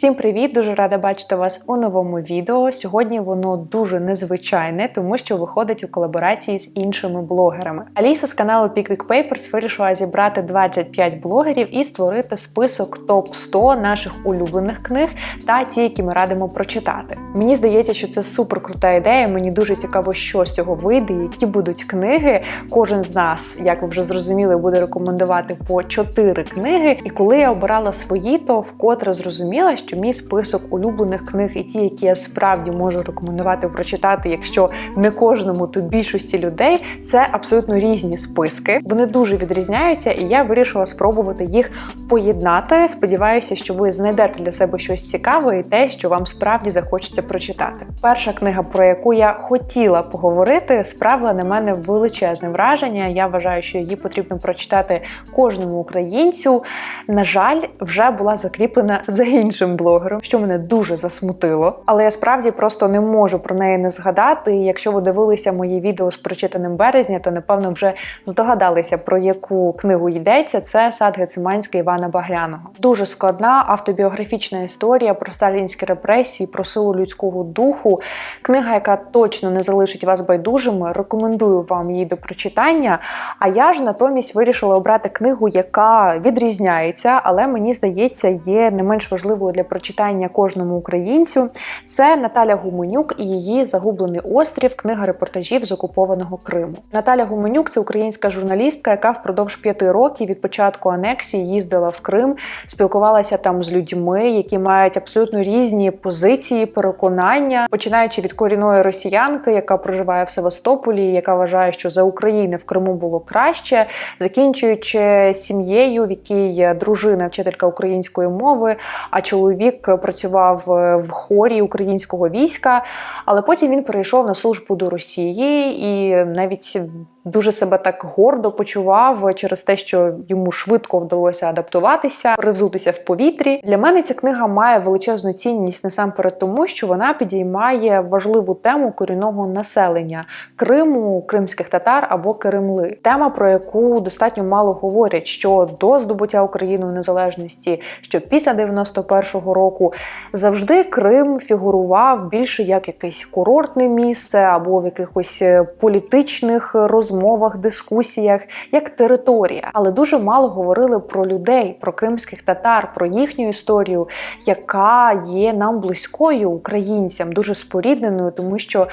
Всім привіт! Дуже рада бачити вас у новому відео. Сьогодні воно дуже незвичайне, тому що виходить у колаборації з іншими блогерами. Аліса з каналу Pickwick Papers вирішила зібрати 25 блогерів і створити список топ 100 наших улюблених книг та ті, які ми радимо прочитати. Мені здається, що це супер крута ідея. Мені дуже цікаво, що з цього вийде, які будуть книги. Кожен з нас, як ви вже зрозуміли, буде рекомендувати по 4 книги. І коли я обирала свої, то вкотре зрозуміла, що мій список улюблених книг і ті, які я справді можу рекомендувати прочитати, якщо не кожному, то більшості людей, це абсолютно різні списки. Вони дуже відрізняються, і я вирішила спробувати їх поєднати. Сподіваюся, що ви знайдете для себе щось цікаве і те, що вам справді захочеться прочитати. Перша книга, про яку я хотіла поговорити, справила на мене величезне враження. Я вважаю, що її потрібно прочитати кожному українцю. На жаль, вже була закріплена за іншим блогером, що мене дуже засмутило. Але я справді просто не можу про неї не згадати. І якщо ви дивилися мої відео з прочитаним березня, то напевно вже здогадалися про яку книгу йдеться. Це сад Гециманська Івана Багряного. Дуже складна автобіографічна історія про сталінські репресії, про силу людського духу. Книга, яка точно не залишить вас байдужими. Рекомендую вам її до прочитання. А я ж натомість вирішила обрати книгу, яка відрізняється, але мені здається, є не менш важливою для прочитання кожному українцю. Це Наталя Гуменюк і її Загублений острів, книга репортажів з окупованого Криму. Наталя Гуменюк це українська журналістка, яка впродовж п'яти років від початку анексії їздила в Крим, спілкувалася там з людьми, які мають абсолютно різні позиції, переконання, починаючи від корінної росіянки, яка проживає в Севастополі, яка вважає, що за України в Криму було краще, закінчуючи сім'єю, в якій дружина вчителька української мови, а чоловік працював е, в хорі українського війська. Але потім він перейшов на службу до Росії і навіть дуже себе так гордо почував через те, що йому швидко вдалося адаптуватися, привзутися в повітрі. Для мене ця книга має величезну цінність насамперед, тому що вона підіймає важливу тему корінного населення Криму, кримських татар або Кремли. Тема, про яку достатньо мало говорять, що до здобуття Україною незалежності, що після 91-го року завжди Крим фігурував більше як якесь курортне місце або в якихось політичних розмовах розмовах, дискусіях як територія, але дуже мало говорили про людей, про кримських татар, про їхню історію, яка є нам близькою українцям, дуже спорідненою, тому що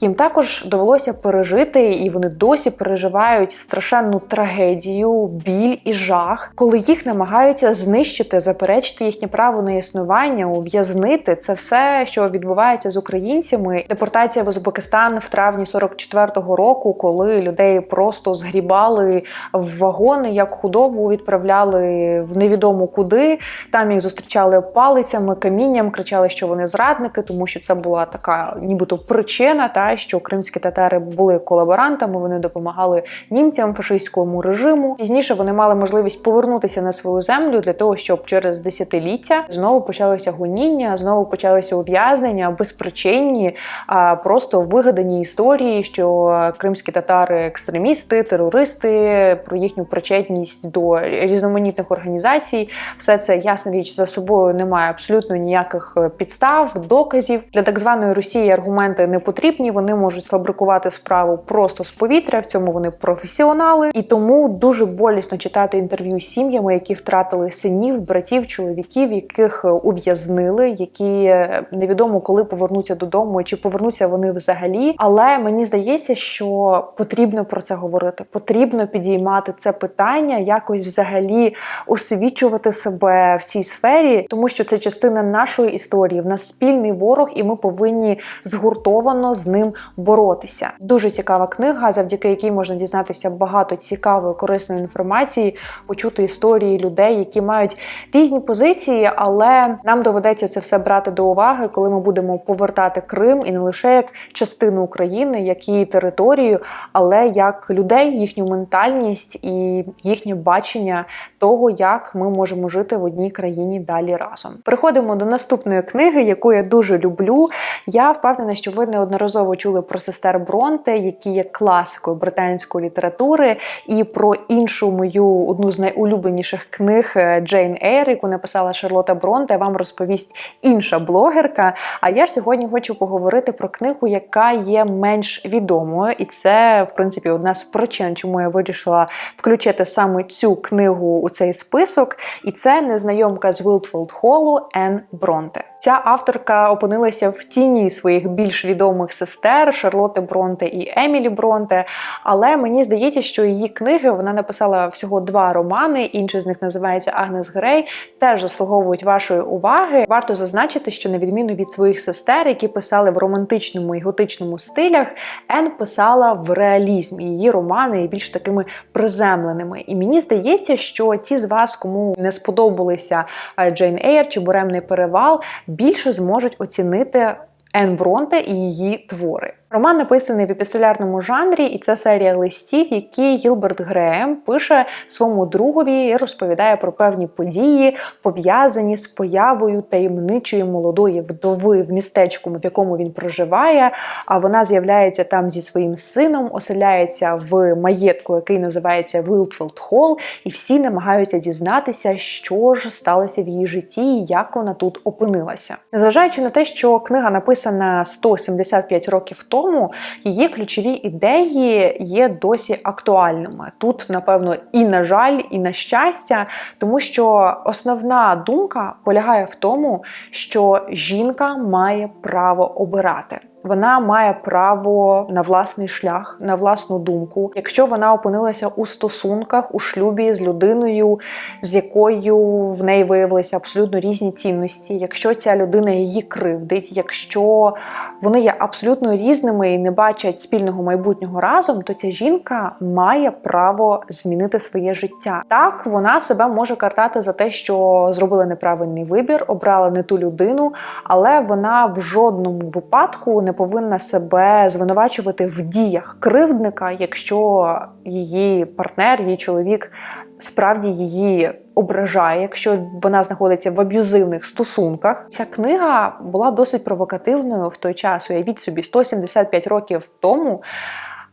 їм також довелося пережити, і вони досі переживають страшенну трагедію, біль і жах, коли їх намагаються знищити, заперечити їхнє право на існування, ув'язнити це все, що відбувається з українцями. Депортація в Узбекистан в травні 44-го року, коли людей людей просто згрібали в вагони, як худобу відправляли в невідомо куди. Там їх зустрічали палицями, камінням, кричали, що вони зрадники, тому що це була така, нібито причина, та що кримські татари були колаборантами. Вони допомагали німцям, фашистському режиму. Пізніше вони мали можливість повернутися на свою землю для того, щоб через десятиліття знову почалося гоніння, знову почалося ув'язнення безпричинні, а просто вигадані історії, що кримські татари екстремісти, терористи, про їхню причетність до різноманітних організацій. Все це ясна річ за собою немає абсолютно ніяких е, підстав, доказів для так званої Росії. Аргументи не потрібні. Вони можуть сфабрикувати справу просто з повітря. В цьому вони професіонали, і тому дуже болісно читати інтерв'ю з сім'ями, які втратили синів, братів, чоловіків, яких е, ув'язнили, які е, невідомо коли повернуться додому, чи повернуться вони взагалі. Але мені здається, що потрібно про це говорити. Потрібно підіймати це питання, якось взагалі освічувати себе в цій сфері, тому що це частина нашої історії. В нас спільний ворог, і ми повинні згуртовано з ним боротися. Дуже цікава книга, завдяки якій можна дізнатися багато цікавої, корисної інформації, почути історії людей, які мають різні позиції, але нам доведеться це все брати до уваги, коли ми будемо повертати Крим і не лише як частину України, як її територію, але як людей, їхню ментальність і їхнє бачення того, як ми можемо жити в одній країні далі разом. Переходимо до наступної книги, яку я дуже люблю. Я впевнена, що ви неодноразово чули про сестер Бронте, які є класикою британської літератури, і про іншу мою одну з найулюбленіших книг е, Джейн Ейр, яку написала Шарлота Бронте. Вам розповість інша блогерка. А я ж сьогодні хочу поговорити про книгу, яка є менш відомою, і це, в принципі, одна з причин, чому я вирішила включити саме цю книгу у цей список. І це незнайомка з Вілтфолд Холлу Ен Бронте. Ця авторка опинилася в тіні своїх більш відомих сестер Шарлотти Бронте і Емілі Бронте. Але мені здається, що її книги вона написала всього два романи. Інший з них називається Агнес Грей. Теж заслуговують вашої уваги. Варто зазначити, що на відміну від своїх сестер, які писали в романтичному і готичному стилях, Ен писала в реалізмі. Її романи більш такими приземленими. І мені здається, що ті з вас, кому не сподобалися Джейн Ейр чи Буремний перевал, більше зможуть оцінити Ен Бронте і її твори. Роман написаний в епістолярному жанрі, і це серія листів, які Гілберт Греєм пише своєму другові і розповідає про певні події, пов'язані з появою таємничої молодої вдови в містечку, в якому він проживає. А вона з'являється там зі своїм сином, оселяється в маєтку, який називається Вілдфілд Холл, і всі намагаються дізнатися, що ж сталося в її житті і як вона тут опинилася. Незважаючи на те, що книга написана 175 років тому тому її ключові ідеї є досі актуальними. Тут, напевно, і на жаль, і на щастя, тому що основна думка полягає в тому, що жінка має право обирати. Вона має право на власний шлях, на власну думку. Якщо вона опинилася у стосунках у шлюбі з людиною, з якою в неї виявилися абсолютно різні цінності, якщо ця людина її кривдить, якщо вони є абсолютно різними і не бачать спільного майбутнього разом, то ця жінка має право змінити своє життя. Так вона себе може картати за те, що зробила неправильний вибір, обрала не ту людину, але вона в жодному випадку не повинна себе звинувачувати в діях кривдника, якщо її партнер, її чоловік справді її ображає, якщо вона знаходиться в аб'юзивних стосунках. Ця книга була досить провокативною в той час. Уявіть собі, 175 років тому.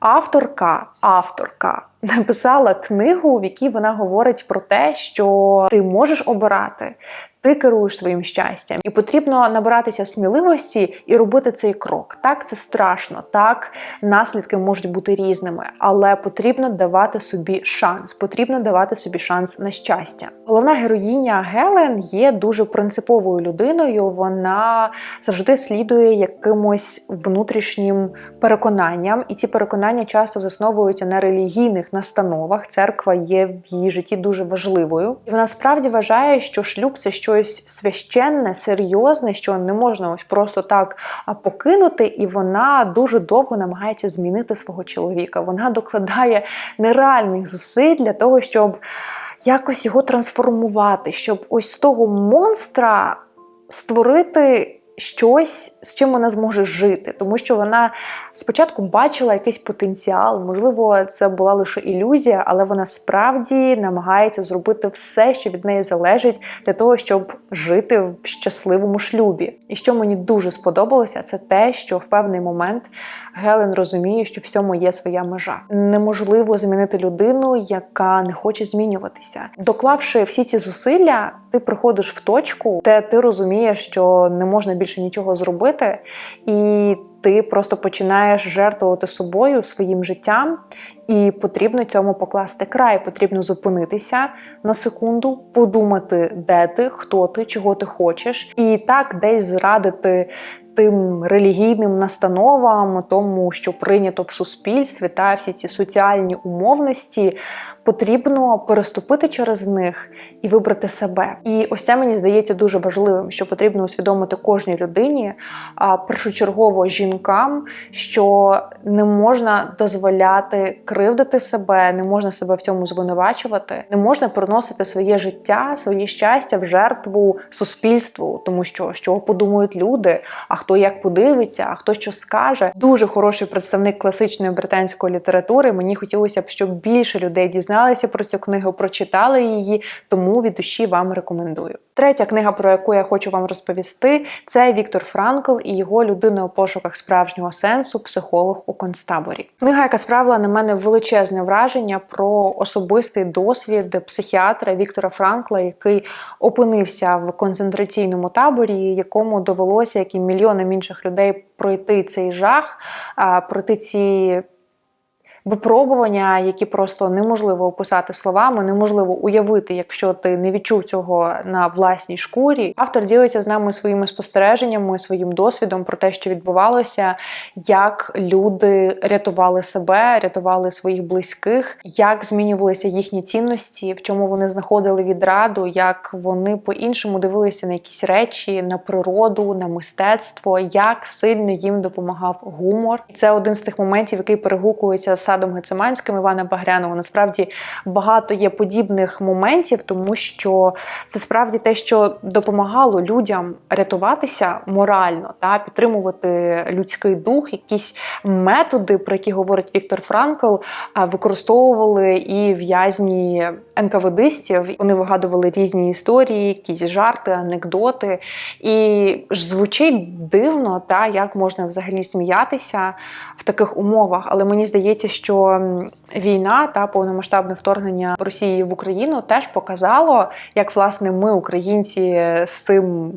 Авторка, авторка написала книгу, в якій вона говорить про те, що ти можеш обирати, ти керуєш своїм щастям, і потрібно набиратися сміливості і робити цей крок. Так, це страшно, так наслідки можуть бути різними, але потрібно давати собі шанс. Потрібно давати собі шанс на щастя. Головна героїня Гелен є дуже принциповою людиною. Вона завжди слідує якимось внутрішнім переконанням, і ці переконання часто засновуються на релігійних настановах. Церква є в її житті дуже важливою, і вона справді вважає, що шлюб це щось священне, серйозне, що не можна ось просто так покинути, і вона дуже довго намагається змінити свого чоловіка. Вона докладає нереальних зусиль для того, щоб якось його трансформувати, щоб ось з того монстра створити щось, з чим вона зможе жити, тому що вона спочатку бачила якийсь потенціал, можливо, це була лише ілюзія, але вона справді намагається зробити все, що від неї залежить, для того, щоб жити в щасливому шлюбі. І що мені дуже сподобалося, це те, що в певний момент Гелен розуміє, що всьому є своя межа. Неможливо змінити людину, яка не хоче змінюватися. Доклавши всі ці зусилля, ти приходиш в точку, де ти розумієш, що не можна більше нічого зробити, і ти просто починаєш жертвувати собою своїм життям, і потрібно цьому покласти край. Потрібно зупинитися на секунду, подумати, де ти, хто ти, чого ти хочеш, і так десь зрадити. Тим релігійним настановам, тому що прийнято в суспільстві та всі ці соціальні умовності, потрібно переступити через них і вибрати себе. І ось це мені здається дуже важливим, що потрібно усвідомити кожній людині, а першочергово жінкам, що не можна дозволяти кривдити себе, не можна себе в цьому звинувачувати, не можна приносити своє життя, своє щастя в жертву суспільству, тому що що подумають люди, а хто як подивиться, а хто що скаже. Дуже хороший представник класичної британської літератури. Мені хотілося б, щоб більше людей дізналися про цю книгу, прочитали її, тому від душі вам рекомендую. Третя книга, про яку я хочу вам розповісти, це Віктор Франкл і його людина у пошуках справжнього сенсу, психолог у концтаборі. Книга, яка справила на мене величезне враження про особистий досвід психіатра Віктора Франкла, який опинився в концентраційному таборі, якому довелося, як і мільйонам інших людей, пройти цей жах, пройти ці випробування, які просто неможливо описати словами, неможливо уявити, якщо ти не відчув цього на власній шкурі. Автор ділиться з нами своїми спостереженнями, своїм досвідом про те, що відбувалося, як люди рятували себе, рятували своїх близьких, як змінювалися їхні цінності, в чому вони знаходили відраду, як вони по-іншому дивилися на якісь речі, на природу, на мистецтво, як сильно їм допомагав гумор. І це один з тих моментів, який перегукується з Садом Гециманським Івана Багрянова. Насправді багато є подібних моментів, тому що це справді те, що допомагало людям рятуватися морально та підтримувати людський дух, якісь методи, про які говорить Віктор Франкл, використовували і в'язні НКВДистів. Вони вигадували різні історії, якісь жарти, анекдоти. І ж звучить дивно, та як можна взагалі сміятися в таких умовах. Але мені здається, що війна та повномасштабне вторгнення Росії в Україну теж показало, як власне ми, українці, з цим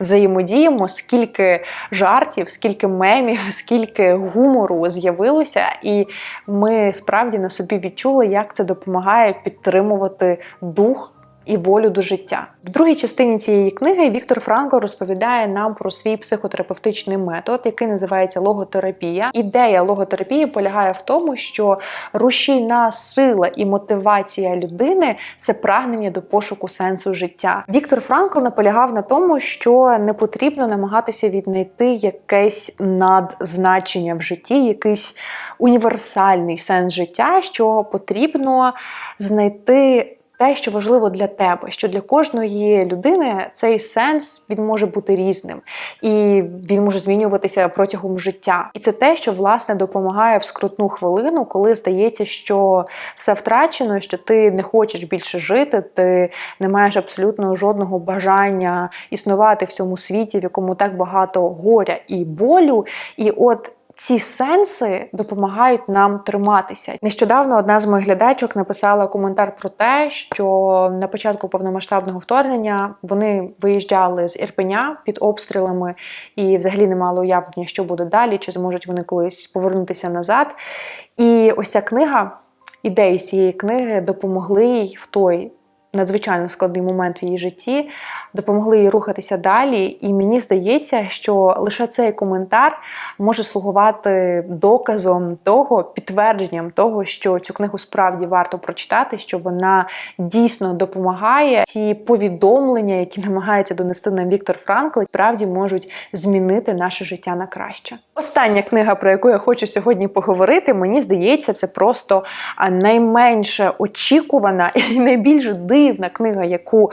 взаємодіємо, скільки жартів, скільки мемів, скільки гумору з'явилося, і ми справді на собі відчули, як це допомагає підтримувати дух і волю до життя. В другій частині цієї книги Віктор Франкл розповідає нам про свій психотерапевтичний метод, який називається логотерапія. Ідея логотерапії полягає в тому, що рушійна сила і мотивація людини це прагнення до пошуку сенсу життя. Віктор Франкл наполягав на тому, що не потрібно намагатися віднайти якесь надзначення в житті, якийсь універсальний сенс життя, що потрібно знайти те, що важливо для тебе, що для кожної людини цей сенс він може бути різним, і він може змінюватися протягом життя. І це те, що власне допомагає в скрутну хвилину, коли здається, що все втрачено, що ти не хочеш більше жити, ти не маєш абсолютно жодного бажання існувати в цьому світі, в якому так багато горя і болю. І от ці сенси допомагають нам триматися. Нещодавно одна з моїх глядачок написала коментар про те, що на початку повномасштабного вторгнення вони виїжджали з Ірпеня під обстрілами і взагалі не мали уявлення, що буде далі, чи зможуть вони колись повернутися назад. І ось ця книга, ідеї з цієї книги допомогли їй в той надзвичайно складний момент в її житті, допомогли їй рухатися далі. І мені здається, що лише цей коментар може слугувати доказом того, підтвердженням того, що цю книгу справді варто прочитати, що вона дійсно допомагає. Ці повідомлення, які намагається донести нам Віктор Франкл, справді можуть змінити наше життя на краще. Остання книга, про яку я хочу сьогодні поговорити, мені здається, це просто найменше очікувана і найбільш дивна книга, яку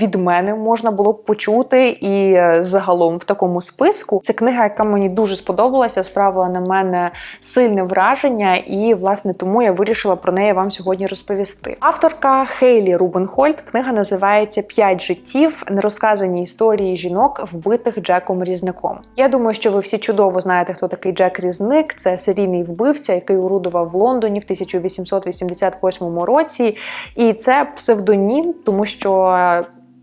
від мене можна було б почути, і е, загалом в такому списку це книга, яка мені дуже сподобалася, справила на мене сильне враження, і власне тому я вирішила про неї вам сьогодні розповісти. Авторка Хейлі Рубенхольд книга називається П'ять життів, нерозказані історії жінок, вбитих Джеком Різником. Я думаю, що ви всі чудово знаєте, хто такий Джек Різник. Це серійний вбивця, який урудував в Лондоні в 1888 році. І це псевдонім, тому що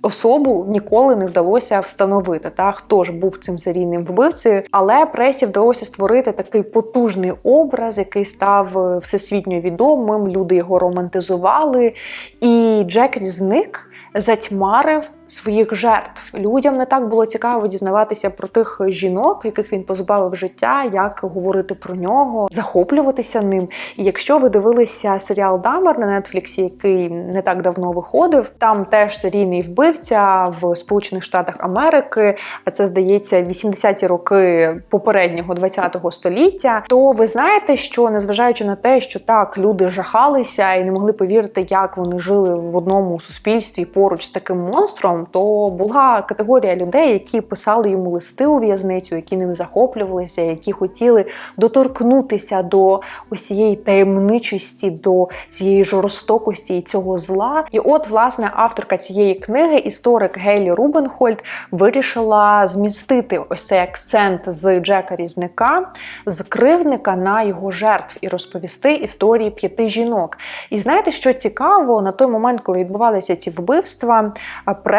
особу ніколи не вдалося встановити, та хто ж був цим серійним вбивцею, але пресі вдалося створити такий потужний образ, який став е, всесвітньо відомим. Люди його романтизували, і Джек зник затьмарив своїх жертв. Людям не так було цікаво дізнаватися про тих жінок, яких він позбавив життя, як говорити про нього, захоплюватися ним. І якщо ви дивилися серіал Дамер на Нетфліксі, який не так давно виходив, там теж серійний вбивця в Сполучених Штатах Америки, а це здається 80-ті роки попереднього 20-го століття. То ви знаєте, що незважаючи на те, що так люди жахалися і не могли повірити, як вони жили в одному суспільстві поруч з таким монстром автором, то була категорія людей, які писали йому листи у в'язницю, які ним захоплювалися, які хотіли доторкнутися до усієї таємничості, до цієї жорстокості і цього зла. І от, власне, авторка цієї книги, історик Гейлі Рубенхольд, вирішила змістити ось цей акцент з Джека Різника, з кривника на його жертв і розповісти історії п'яти жінок. І знаєте, що цікаво, на той момент, коли відбувалися ці вбивства,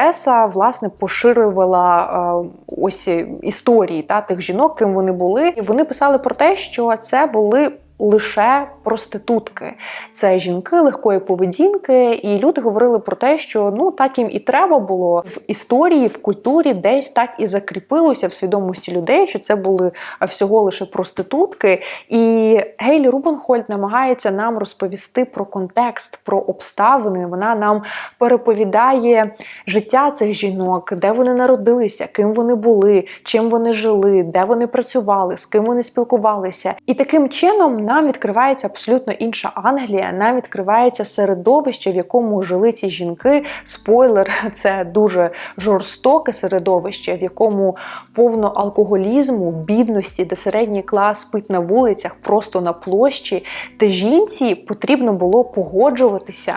преса власне поширювала ось історії та тих жінок, ким вони були, і вони писали про те, що це були лише проститутки. Це жінки легкої поведінки, і люди говорили про те, що ну так їм і треба було в історії, в культурі десь так і закріпилося в свідомості людей, що це були всього лише проститутки. І Гейлі Рубенхольд намагається нам розповісти про контекст, про обставини. Вона нам переповідає життя цих жінок, де вони народилися, ким вони були, чим вони жили, де вони працювали, з ким вони спілкувалися. І таким чином нам відкривається абсолютно інша Англія, нам відкривається середовище, в якому жили ці жінки. Спойлер, це дуже жорстоке середовище, в якому повно алкоголізму, бідності, де середній клас спить на вулицях, просто на площі, де жінці потрібно було погоджуватися.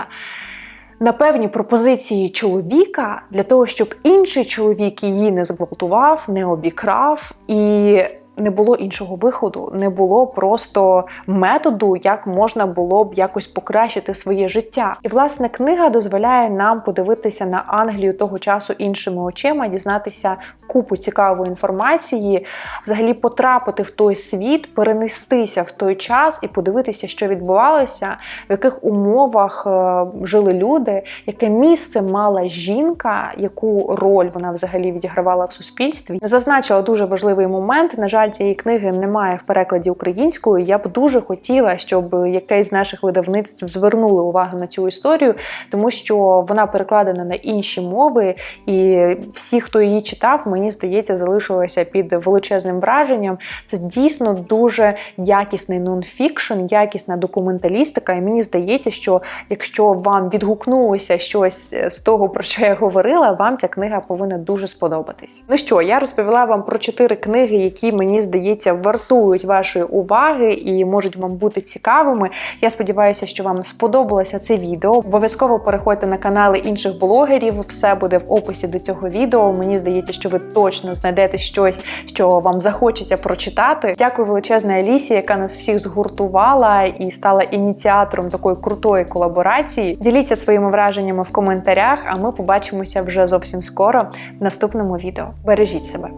На певні пропозиції чоловіка для того, щоб інший чоловік її не зґвалтував, не обікрав і не було іншого виходу, не було просто методу, як можна було б якось покращити своє життя. І власне книга дозволяє нам подивитися на Англію того часу іншими очима, дізнатися купу цікавої інформації, взагалі потрапити в той світ, перенестися в той час і подивитися, що відбувалося, в яких умовах е, жили люди, яке місце мала жінка, яку роль вона взагалі відігравала в суспільстві. Зазначила дуже важливий момент. На жаль, цієї книги немає в перекладі українською. Я б дуже хотіла, щоб якесь з наших видавництв звернули увагу на цю історію, тому що вона перекладена на інші мови, і всі, хто її читав, мені здається, залишилися під величезним враженням. Це дійсно дуже якісний нонфікшн, якісна документалістика. І мені здається, що якщо вам відгукнулося щось з того, про що я говорила, вам ця книга повинна дуже сподобатись. Ну що, я розповіла вам про чотири книги, які мені здається вартують вашої уваги і можуть вам бути цікавими. Я сподіваюся, що вам сподобалося це відео. Обов'язково переходьте на канали інших блогерів. Все буде в описі до цього відео. Мені здається, що ви точно знайдете щось, що вам захочеться прочитати. Дякую величезне Алісі, яка нас всіх згуртувала і стала ініціатором такої крутої колаборації. Діліться своїми враженнями в коментарях, а ми побачимося вже зовсім скоро в наступному відео. Бережіть себе,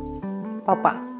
Па-па!